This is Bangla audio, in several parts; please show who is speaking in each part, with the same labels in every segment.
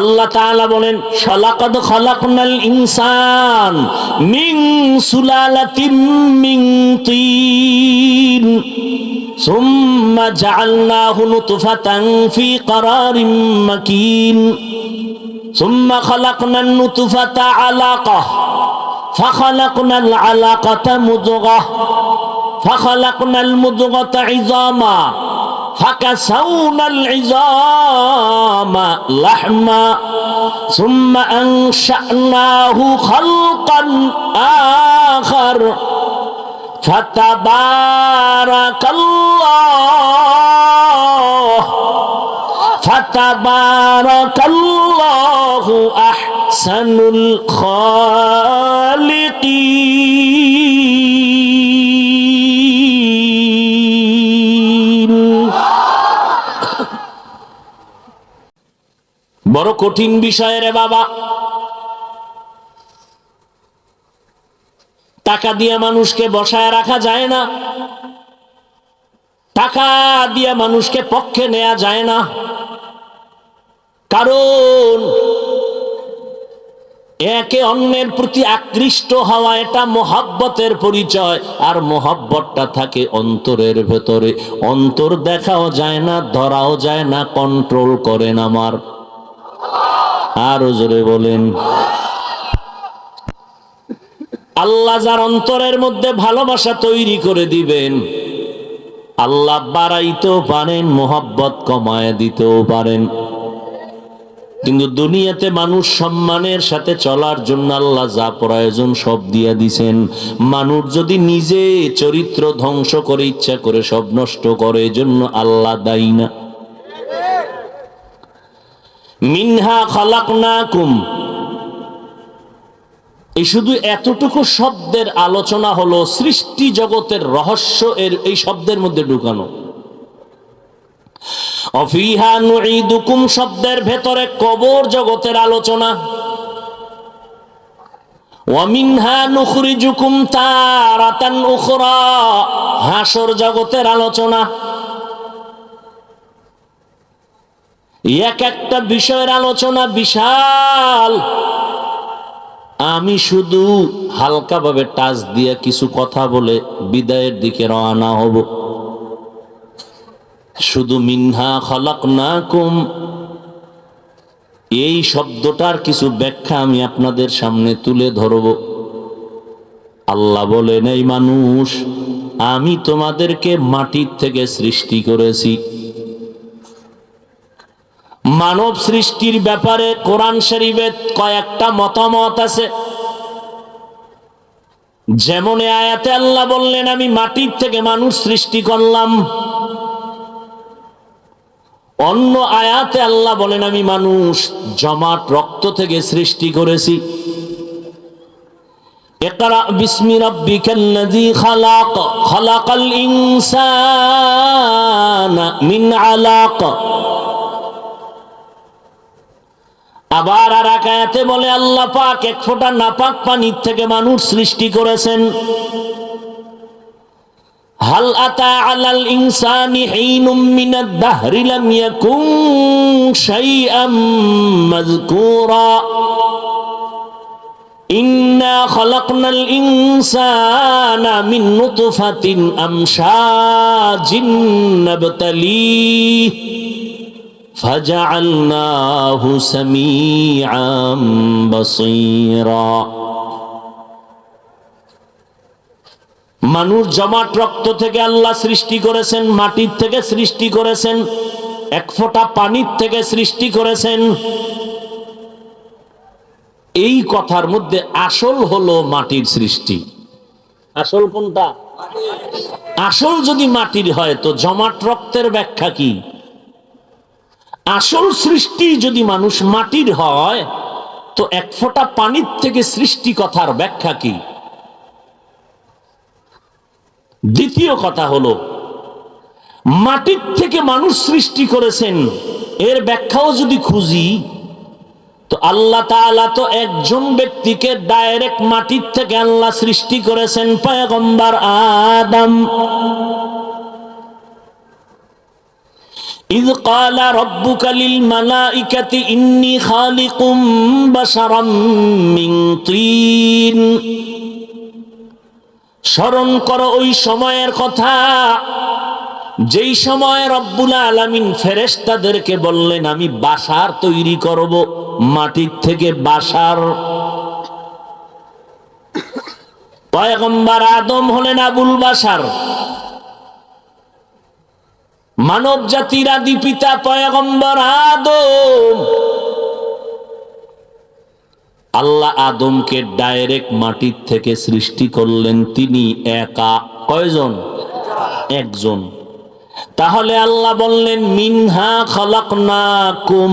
Speaker 1: আল্লাহ তাআলা বলেন শালাকাদ খালাকনাল ইনসান মিন সুলালাতিন মিন তিন ثم جعلناه نطفة في قرار مكين ثم خلقنا النطفة علقة فخلقنا العلقة مضغة فخلقنا المضغة عظاما فكسونا العظام لحما ثم أنشأناه خلقا آخر. فتبارك الله فتبارك الله أحسن الخالقين. বড় কঠিন বিষয় রে বাবা। টাকা দিয়ে মানুষকে বসায় রাখা যায় না। টাকা দিয়ে মানুষকে পক্ষে নেওয়া যায় না। কারণ একে অন্যের প্রতি আকৃষ্ট হওয়া এটা মোহাব্বতের পরিচয়। আর মোহাব্বতটা থাকে অন্তরের ভেতরে। অন্তর দেখাও যায় না, ধরাও যায় না কন্ট্রোল করেন আমার আরও জোরে বলেন। আল্লাহ যার অন্তরের মধ্যে ভালোবাসা তৈরি করে দিবেন, আল্লাহ বাড়াইতেও পারেন, মোহাব্বত কমায় দিতেও পারেন। কিন্তু দুনিয়াতে মানুষ সম্মানের সাথে চলার জন্য আল্লাহ যা প্রয়োজন সব দিয়ে দিছেন। মানুষ যদি নিজে চরিত্র ধ্বংস করে, ইচ্ছা করে সব নষ্ট করে, এজন্য আল্লাহ দায়ী না। মিনহা এই শুধু এতটুকু শব্দের আলোচনা হলো, সৃষ্টি জগতের রহস্য এর এই শব্দের মধ্যে ঢুকানো। অফিহা শব্দের ভেতরে কবর জগতের আলোচনা। জগতের আলোচনা। এক একটা বিষয়ের আলোচনা বিশাল। আমি শুধু হালকাভাবে টাচ দিয়ে কিছু কথা বলে বিদায়ের দিকে রওনা হব। শুধু মিনহা খলাক না কুম এই শব্দটার কিছু ব্যাখ্যা আমি আপনাদের সামনে তুলে ধরব। আল্লাহ বলেন, এই মানুষ, আমি তোমাদেরকে মাটির থেকে সৃষ্টি করেছি। মানব সৃষ্টির ব্যাপারে কোরআন শরীফে কয়েকটা মতামত আছে যেমন এ আয়াতে আল্লাহ বললেন আমি মাটির থেকে মানুষ সৃষ্টি করলাম অন্য আয়াতে আল্লাহ বলেন আমি মানুষ জমাট রক্ত থেকে সৃষ্টি করেছি اقرأ باسم ربك الذي خلق خلق الإنسان من علق আবার আর একায়াতে বলে, আল্লাহ পাক এক ফোঁটা নাপাক পানির থেকে মানুষ সৃষ্টি করেছেন। হাল আতা আলাল ইনসানি হিনুম মিনাদ দাহরি লাম ইয়াকুম শাইআম মাযকুরা। ইন্না খলাকনাল ইনসানা মিন নুতফাতিন আমশাজিন নাবতালিহ فجعلناه سميعا بصيرا মানুষ জমাট রক্ত থেকে আল্লাহ সৃষ্টি করেছেন মাটির থেকে সৃষ্টি করেছেন এক ফোঁটা পানির থেকে সৃষ্টি করেছেন এই কথার মধ্যে আসল হলো মাটির সৃষ্টি আসল কোনটা আসল যদি মাটির হয় তো জমাট রক্তের ব্যাখ্যা কি আসল সৃষ্টি যদি মানুষ মাটির হয়, তো এক ফোঁটা পানির থেকে সৃষ্টি কথার ব্যাখ্যা কি? দ্বিতীয় কথা হলো, মাটির থেকে মানুষ সৃষ্টি করেছেন, এর ব্যাখ্যাও যদি খুঁজি, তো আল্লাহ তাআলা তো একজন ব্যক্তিকে ডাইরেক্ট মাটির থেকে আল্লাহ সৃষ্টি করেছেন, পয়গম্বর আদম। إذ قال ربك للملائكة إني خالق بشرا من طين স্মরণ করো ওই সময়ের কথা যেই সময় রব্বুল আলামিন ফেরেশতাদেরকে বললেন আমি বাসার তৈরি করব মাটির থেকে বাসার পয়গম্বর আদম হলেন আবুল বাসার মানব জাতির আদি পিতা পয়গম্বর আদম। আল্লাহ আদমকে ডাইরেক্ট মাটির থেকে সৃষ্টি করলেন তিনি একা। কয়জন? একজন। তাহলে আল্লাহ বললেন, মিনহা খলাকনাকুম।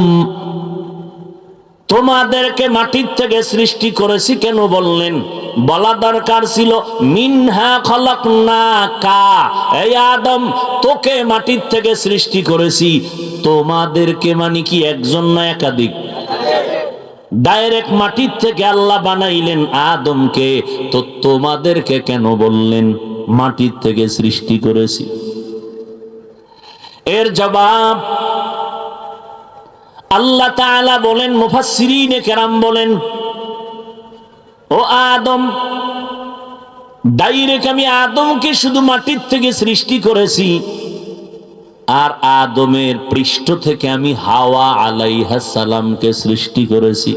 Speaker 1: তোমাদেরকে মাটির থেকে সৃষ্টি করেছি কেন বললেন? বলা দরকার ছিল, মিনহা খলাকনা কা এই আদম, তোকে মাটির থেকে সৃষ্টি করেছি। তোমাদেরকে মানে কি একজন না একাধিক? ডাইরেক্ট মাটির থেকে আল্লাহ বানাইলেন আদমকে, তো তোমাদেরকে কেন বললেন, মাটির থেকে সৃষ্টি করেছি? এর জবাব আল্লাহ তাআলা বলেন, মুফাসসিরিনে কেরাম বলেন, ও আদম, ডাইরেক্ট আমি আদমকে শুধু মাটির থেকে সৃষ্টি করেছি, আর আদমের পৃষ্ঠ থেকে আমি হাওয়া আলাইহা সালামকে সৃষ্টি করেছি।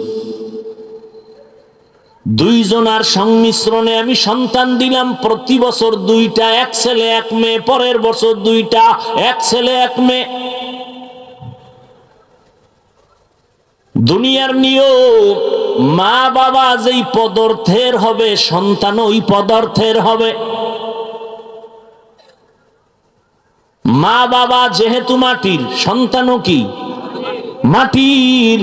Speaker 1: দুইজনার সংমিশ্রণে আমি সন্তান দিলাম, প্রতি বছর দুইটা, এক ছেলে, এক মেয়ে, পরের বছর দুইটা, এক ছেলে, এক মেয়ে। দুনিয়ার নিয়ম মা বাবা যেই পদার্থের হবে, সন্তান ওই পদার্থের হবে। মা বাবা যেহেতু মাটির, সন্তানও কি? মাটির।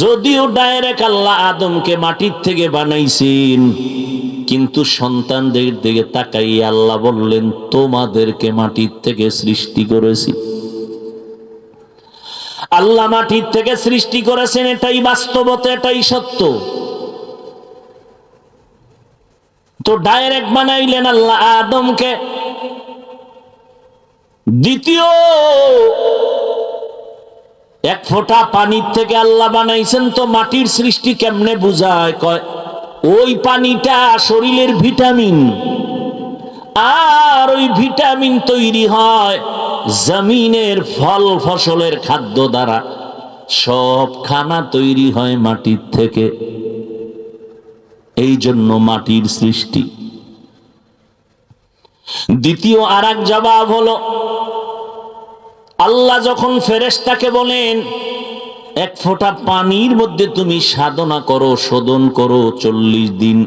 Speaker 1: যদিও ডাইরেক্ট আল্লাহ আদমকে মাটির থেকে বানাইছেন, কিন্তু সন্তানদের দিকে তাকাই আল্লাহ বললেন, তোমাদেরকে মাটির থেকে সৃষ্টি করেছি। আল্লাহ মাটির থেকে সৃষ্টি করেছেন, এটাই বাস্তবতা, এটাই সত্য। তো ডাইরেক্ট বানাইলেন আল্লাহ আদমকে। দ্বিতীয়, এক ফোঁটা পানির থেকে আল্লাহ বানাইছেন, তো মাটির সৃষ্টি কেমনে বুঝায়? কয়, ওই পানিটা শরীরের ভিটামিন। আর ওই ভিটামিন তৈরি হয় জমিনের ফল ফসলের খাদ্য দ্বারা সব খানা তৈরি হয় মাটির থেকে। এই জন্য মাটির সৃষ্টি। দ্বিতীয় আর এক জবাব হলো, আল্লাহ যখন ফেরেশতাকে বলেন, এক ফোঁটা পানির মধ্যে তুমি সাধনা করো, শোধন করো, চল্লিশ দিন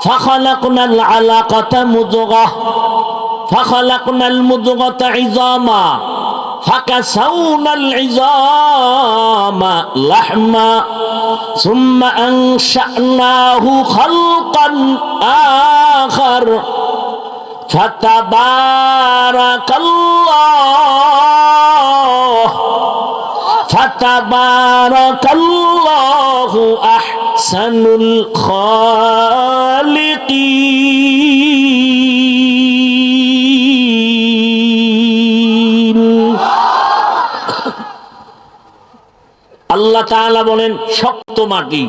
Speaker 1: فخلقنا العلقة مضغة. فخلقنا المضغة عظاما. فكسونا العظام لحما. ثم أنشأناه خلقا آخر. فتبارك الله. فتبارك الله أحسن الخالقين আল্লাহ তাআলা বলেন শক্ত মাটি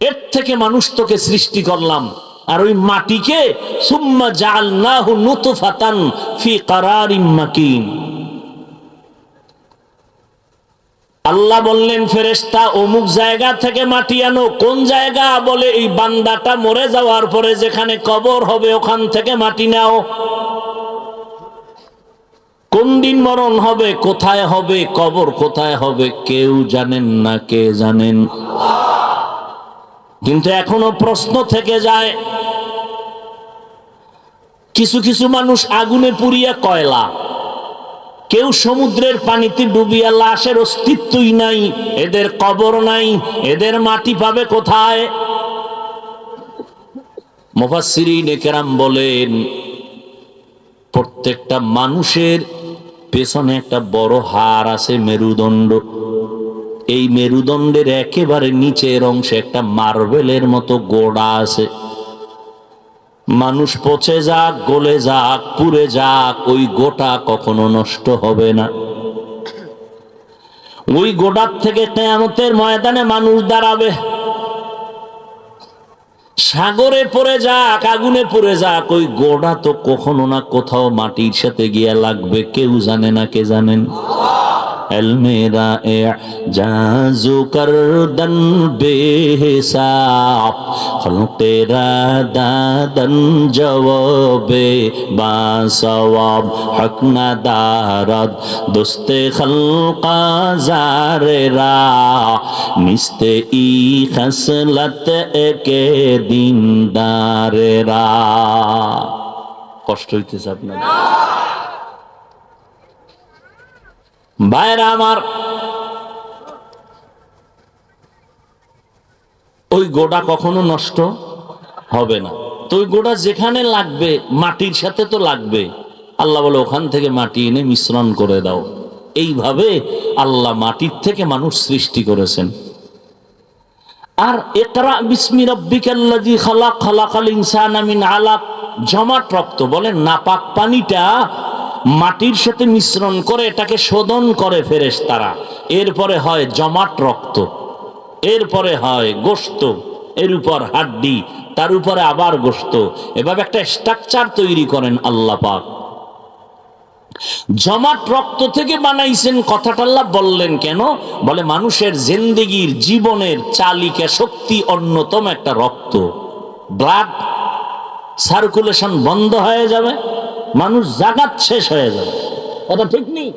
Speaker 1: এর থেকে মানুষ তোকে সৃষ্টি করলাম আর ওই মাটিকে সুম্মা জাআলনাহু নুতফাতান ফি কারারিম মাকিন আল্লাহ বললেন, ফেরেশতা, অমুক জায়গা থেকে মাটি আনো। কোন জায়গা? বলে, এই বান্দাটা মরে যাওয়ার পরে যেখানে কবর হবে, ওখান থেকে মাটি নাও। কোন দিন মরণ হবে? কোথায় হবে? কবর কোথায় হবে? কেউ জানেন না, কে জানেন? কিন্তু এখনও প্রশ্ন থেকে যায়, কিছু কিছু মানুষ আগুনে পুড়িয়া কয়লা। কেউ সমুদ্রের পানিতে ডুবিয়া লাশের অস্তিত্বই নাই, এদের কবর নাই, এদের মাটি পাবে কোথায়? মুফাসসিরিন কেরাম বলেন, প্রত্যেকটা মানুষের পেছনে একটা বড় হার আছে মেরুদণ্ড। এই মেরুদণ্ডের একেবারে নিচের অংশে একটা মার্বেলের মতো গোড়া আছে। মানুষ পচে যাক, গলে যাক, পুড়ে যাক, ওই গোটা কখনো নষ্ট হবে না। ওই গোটার থেকে কেয়ামতের ময়দানে মানুষ দাঁড়াবে। সাগরে পড়ে যাক, আগুনে পড়ে যাক, ওই গোড়া তো কখনো না কোথাও মাটির সাথে গিয়া লাগবে, কেউ জানে না কে জানেন। মেরা জাজু করদন বেহিসাব খলকেরা দাদন জবাবে বাসওয়াব হক না দারদ দোস্তে খলকা জারেরা নিস্তে ই খসলত একে দিনদারেরা কষ্ট হইতেছে আপনার ভাইরা আমার, ওই গোড়া কখনো নষ্ট হবে না। তো ওই গোড়া যেখানে লাগবে, মাটির সাথে তো লাগবে। আল্লাহ বলে, ওখান থেকে মাটি এনে মিশ্রণ করে দাও। এইভাবে আল্লাহ মাটির থেকে মানুষ সৃষ্টি করেছেন। আর একরা বিসমি রব্বিকাল্লাযী খালাক, খালাকাল ইনসানা মিন আলাক। জমাট রক্ত বলেন নাপাক পানিটা মাটির সাথে মিশ্রণ করে এটাকে শোধন করে ফেরেস তারা এরপরে হয় জমাট রক্ত, এরপরে হয় গোস্ত এর উপর হাড্ডি, তার উপরে আবার গোস্ত এভাবে একটা স্ট্রাকচার তৈরি করেন আল্লাহ পাক। জমাট রক্ত থেকে বানাইছেন কথাটা আল্লাহ বললেন কেন? বলে মানুষের জিন্দেগির জীবনের চালিকা শক্তি অন্যতম একটা রক্ত। ব্লাড সার্কুলেশন বন্ধ হয়ে যাবে। মানুষ জাগাত শেষ হয়ে যাবে। কথা ঠিক নেই?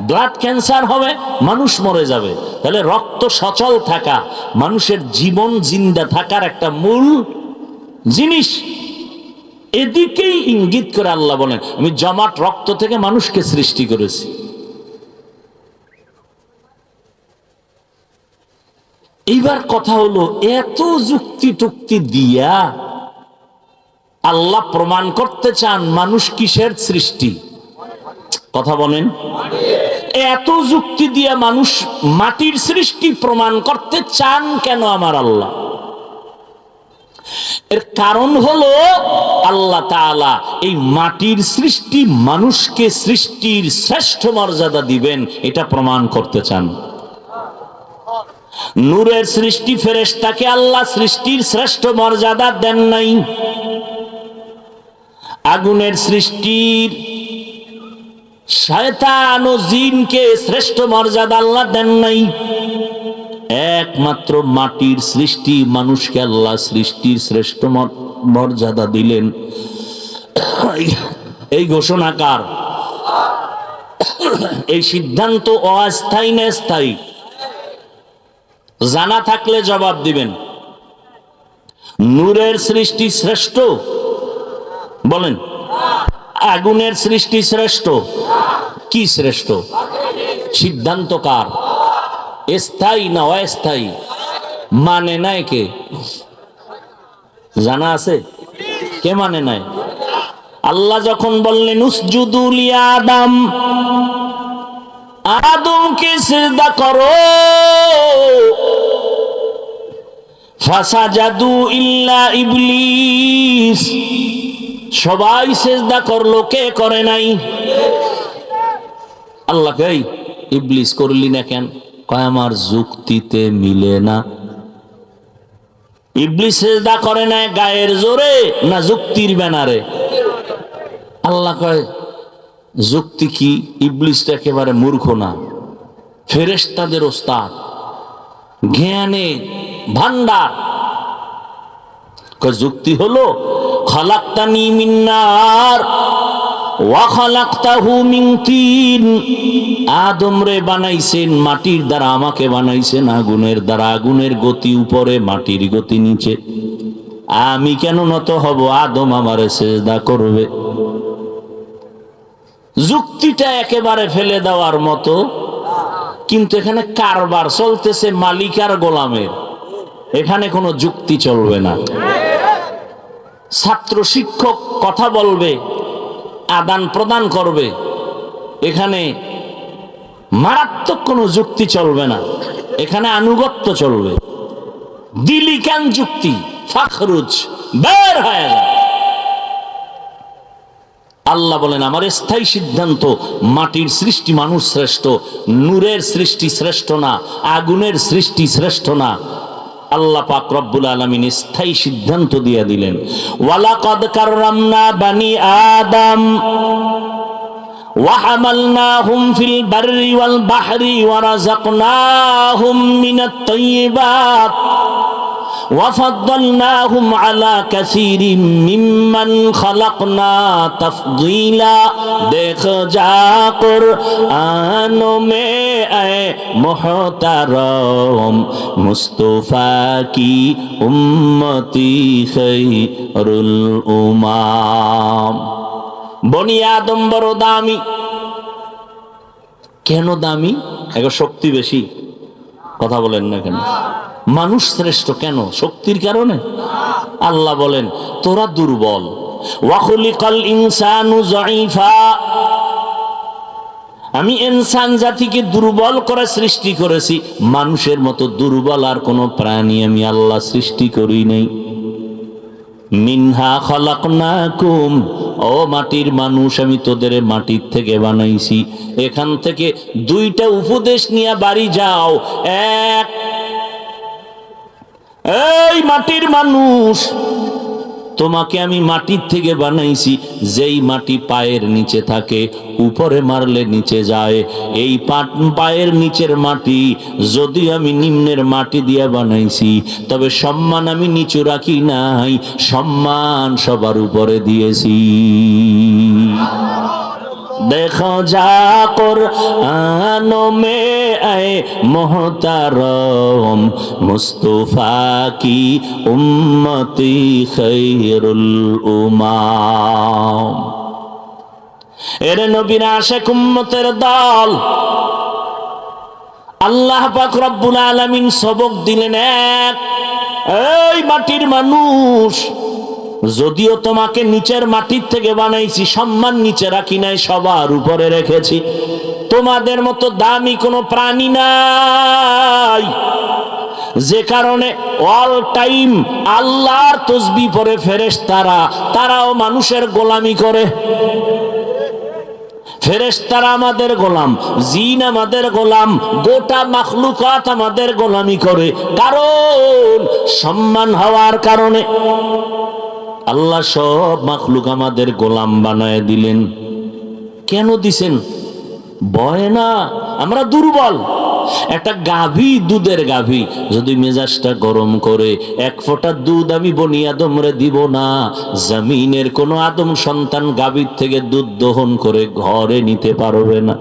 Speaker 1: ব্লাড ক্যান্সার হবে, মানুষ মরে যাবে। তাহলে রক্ত সচল থাকা, মানুষের জীবন জিন্দা থাকার একটা মূল জিনিস। এদিকেই ইঙ্গিত করে আল্লাহ বলেন, আমি জমাট রক্ত থেকে মানুষকে সৃষ্টি করেছি। এইবার কথা হলো, এত যুক্তি টুক্তি দিয়া আল্লাহ প্রমাণ করতে চান মানুষ কিসের সৃষ্টি। কথা বলেন। এত যুক্তি দিয়া মানুষ মাটির সৃষ্টি প্রমাণ করতে চান কেন আমার আল্লাহ? এর কারণ হলো আল্লাহ তাআলা এই মাটির সৃষ্টি মানুষকে সৃষ্টির শ্রেষ্ঠ মর্যাদা দিবেন, এটা প্রমাণ করতে চান। নূরের সৃষ্টি ফেরেশতাকে আল্লাহ সৃষ্টির শ্রেষ্ঠ মর্যাদা দেন নাই। আগুনের সৃষ্টির শয়তান ও জিনকে শ্রেষ্ঠ মর্যাদা আল্লাহ দেন নাই। একমাত্র মাটির সৃষ্টি মানুষকে আল্লাহ সৃষ্টির শ্রেষ্ঠ মর্যাদা দিলেন। এই ঘোষণাকার এই সিদ্ধান্ত অস্থায়ী না স্থায়ী? জানা থাকলে জবাব দিবেন। নূরের সৃষ্টি শ্রেষ্ঠ বলেন। আগুনের সৃষ্টি শ্রেষ্ঠ। কি শ্রেষ্ঠ? সিদ্ধান্ত কার? স্থায়ী না অস্থায়ী? মানে নাই কে? জানা আছে? কে মানে নাই? আল্লাহ যখন বললেন আদম আদমকে সিজদা করো ফাসাজাদু ইল্লা ইবলিস সবাই সেজদা করল, কে করে নাই? আল্লাহ কই ইবলিস করলি না কেন? কয়, আমার যুক্তিতে মিলে না। ইবলিস সেজদা করে না গায়ের জোরে না যুক্তির ব্যানারে? আল্লাহ কয়, যুক্তি কি? ইবলিস তো একেবারে মূর্খ না। ফেরেশতাদের ওস্তাদ, জ্ঞানে ভান্ডার যুক্তি হলো, খালাক্তানি মিন্নার মিন আদম রে বানাইছেন, মাটির দ্বারা আমাকে বানাইছেন, আগুনের দ্বারা। আগুনের গতি উপরে, মাটির গতি নিচে। আমি কেন নত হব? আদম আমারে সেজদা করবে। যুক্তিটা একেবারে ফেলে দেওয়ার মতো, কিন্তু এখানে কারবার চলতেছে মালিকার গোলামের। এখানে কোনো যুক্তি চলবে না। ছাত্র শিক্ষক কথা বলবে, আদান প্রদান করবে, এখানে মারাত্মক কোনো যুক্তি চলবে না, এখানে আনুগত্য চলবে। দিলি কেন যুক্তি? ফাখরুজ, বের হয়ে যায় আল্লাহ বলেন, আমার স্থায়ী সিদ্ধান্ত, মাটির সৃষ্টি মানুষ শ্রেষ্ঠ, নূরের সৃষ্টি শ্রেষ্ঠ না, আগুনের সৃষ্টি শ্রেষ্ঠ না। আল্লাহ পাক রব্বুল আলমিন স্থায়ী সিদ্ধান্ত দিয়ে দিলেন ওয়ালাকাদ কাররামনা বানি আদম وحملناهم في البر والبحر ورزقناهم من الطيبات وفضلناهم على كثير ممن خلقنا تفضيلا دیکھ جا قرآن میں اے محترم مصطفیٰ کی امتی خیر الامام بنی آدم برو دامی কেন দামি এখন শক্তি বেশি কথা বলেন না কেন মানুষ শ্রেষ্ঠ কেন? শক্তির কারণে? আল্লাহ বলেন, তোরা দুর্বল। ইনসানু আমি ইনসান জাতিকে দুর্বল করে সৃষ্টি করেছি। মানুষের মতো দুর্বল আর কোনো প্রাণী আমি আল্লাহ সৃষ্টি করি নাই। মিনহা খলাকনাকুম। ও মাটির মানুষ, আমি তোদের মাটির থেকে বানাইছি। এখান থেকে দুইটা উপদেশ নিয়ে বাড়ি যাও। এক এই মাটির মানুষ, তোমাকে আমি মাটির থেকে বানাইছি, যেই মাটি পায়ের নিচে থাকে, উপরে মারলে নিচে যায়। এই পায়ের নিচের মাটি, যদি আমি নিম্নের মাটি দিয়ে বানাইছি, তবে সম্মান আমি নিচু রাখি নাই, সম্মান সবার উপরে দিয়েছি। देखो जा कुरान में आए मोहतरम मुस्तफा की उम्मती खैरुल उमाम এরে নবীর আশেক উম্মতের দল আল্লাহ পাক রব্বুল আলামিন সবক দিলেন এক এই মাটির মানুষ যদিও তোমাকে নিচের মাটির থেকে বানাইছি, সম্মান নিচে রাখি নাই, সবার উপরে রেখেছি। তোমাদের মতো দামি কোনো প্রাণী নাই। যে কারণে অল টাইম আল্লাহর তসবি পরে ফেরেশ তারা তারাও মানুষের গোলামি করে। ফেরেশতারা আমাদের গোলাম, জিন আমাদের গোলাম, গোটা মাখলুকাত আমাদের গোলামি করে। কারণ সম্মান হওয়ার কারণে আল্লাহ সব মাখলুক আমাদের গোলাম বানায় দিলেন। কেন দিছেন? ভয় না? আমরা দুর্বল। একটা গাভী, দুধের গাভী। যদি মেজাজটা গরম করে, এক ফোঁটা দুধ আমি বনি আদমরে দিব না। জমিনের কোনো আদম সন্তান গাভীর থেকে দুধ দহন করে ঘরে নিতে পারবে না।